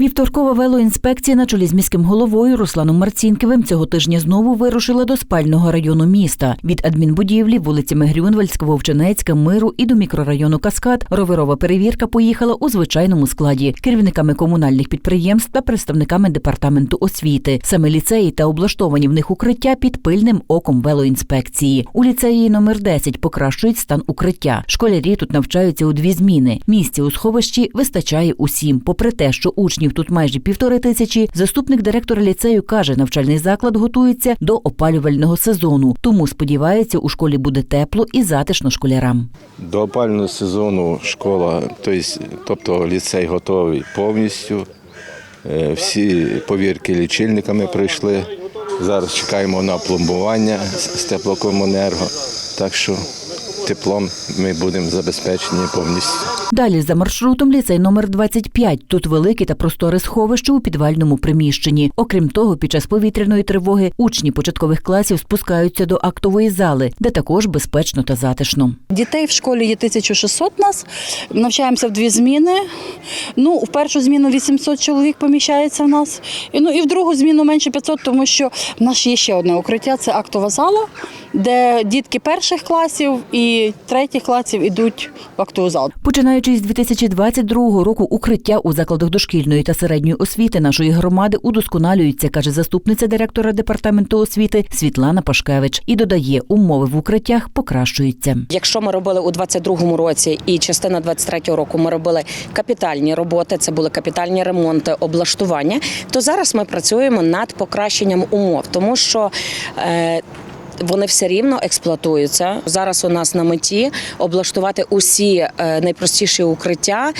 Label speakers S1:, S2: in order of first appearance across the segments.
S1: Вівторкова велоінспекція на чолі з міським головою Русланом Марцінківим цього тижня знову вирушила до спального району міста. Від адмінбудівлі вулицями Грюнвальська, Вовчанецька, Миру і до мікрорайону Каскад роверова перевірка поїхала у звичайному складі керівниками комунальних підприємств та представниками департаменту освіти. Саме ліцеї та облаштовані в них укриття під пильним оком велоінспекції. У ліцеї номер 10 покращують стан укриття. Школярі тут навчаються у дві зміни. Місця у сховищі вистачає усім. Попри те, що учнів тут майже півтори тисячі, заступник директора ліцею каже, навчальний заклад готується до опалювального сезону. Тому сподівається, у школі буде тепло і затишно школярам.
S2: До опального сезону школа, тобто, тобто ліцей готовий повністю. Е, Всі повірки лічильниками пройшли. Зараз чекаємо на пломбування з теплокомунерго. Так що теплом ми будемо забезпечені повністю.
S1: Далі за маршрутом ліцей номер 25. Тут велике та просторе сховище у підвальному приміщенні. Окрім того, під час повітряної тривоги учні початкових класів спускаються до актової зали, де також безпечно та затишно.
S3: Дітей в школі є 1600 нас, навчаємося в дві зміни. Ну, в першу зміну 800 чоловік поміщається в нас. І, ну, і в другу зміну менше 500, тому що в нас є ще одне укриття це актова зала, де дітки перших класів і третіх класів йдуть в актову залу.
S1: Починаючи з 2022 року, укриття у закладах дошкільної та середньої освіти нашої громади удосконалюються, каже заступниця директора департаменту освіти Світлана Пашкевич, і додає, умови в укриттях покращуються.
S4: Якщо ми робили у 22-му році і частина 23-го року ми робили капітальні роботи, це були капітальні ремонти, облаштування, то зараз ми працюємо над покращенням умов, тому що е, вони все рівно експлуатуються. Зараз у нас на меті облаштувати усі е, найпростіші укриття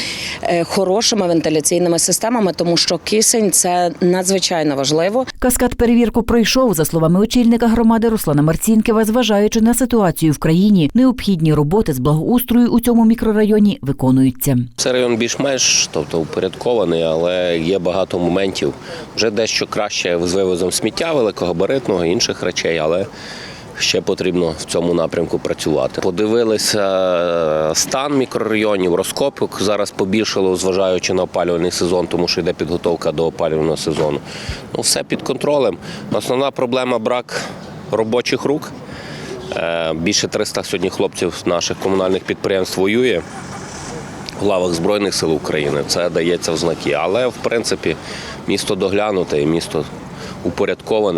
S4: е, хорошими вентиляційними системами, тому що кисень це надзвичайно важливо.
S1: Каскад перевірку пройшов, за словами очільника громади Руслана Марцінкева, зважаючи на ситуацію в країні, необхідні роботи з благоустрою у цьому мікрорайоні виконуються.
S5: Це район більш-менш, тобто упорядкований, але є багато моментів. Вже дещо краще з вивозом сміття великогабаритного, інших речей, але ще потрібно в цьому напрямку працювати. Подивилися е, стан мікрорайонів, розкопок зараз побільшало, зважаючи на опалювальний сезон, тому що йде підготовка до опалювального сезону. Ну, все під контролем. Основна проблема брак робочих рук. Е, Більше 300 сьогодні хлопців наших комунальних підприємств воює в лавах Збройних сил України. Це дається в знаки. Але в принципі місто доглянуте і місто упорядковане,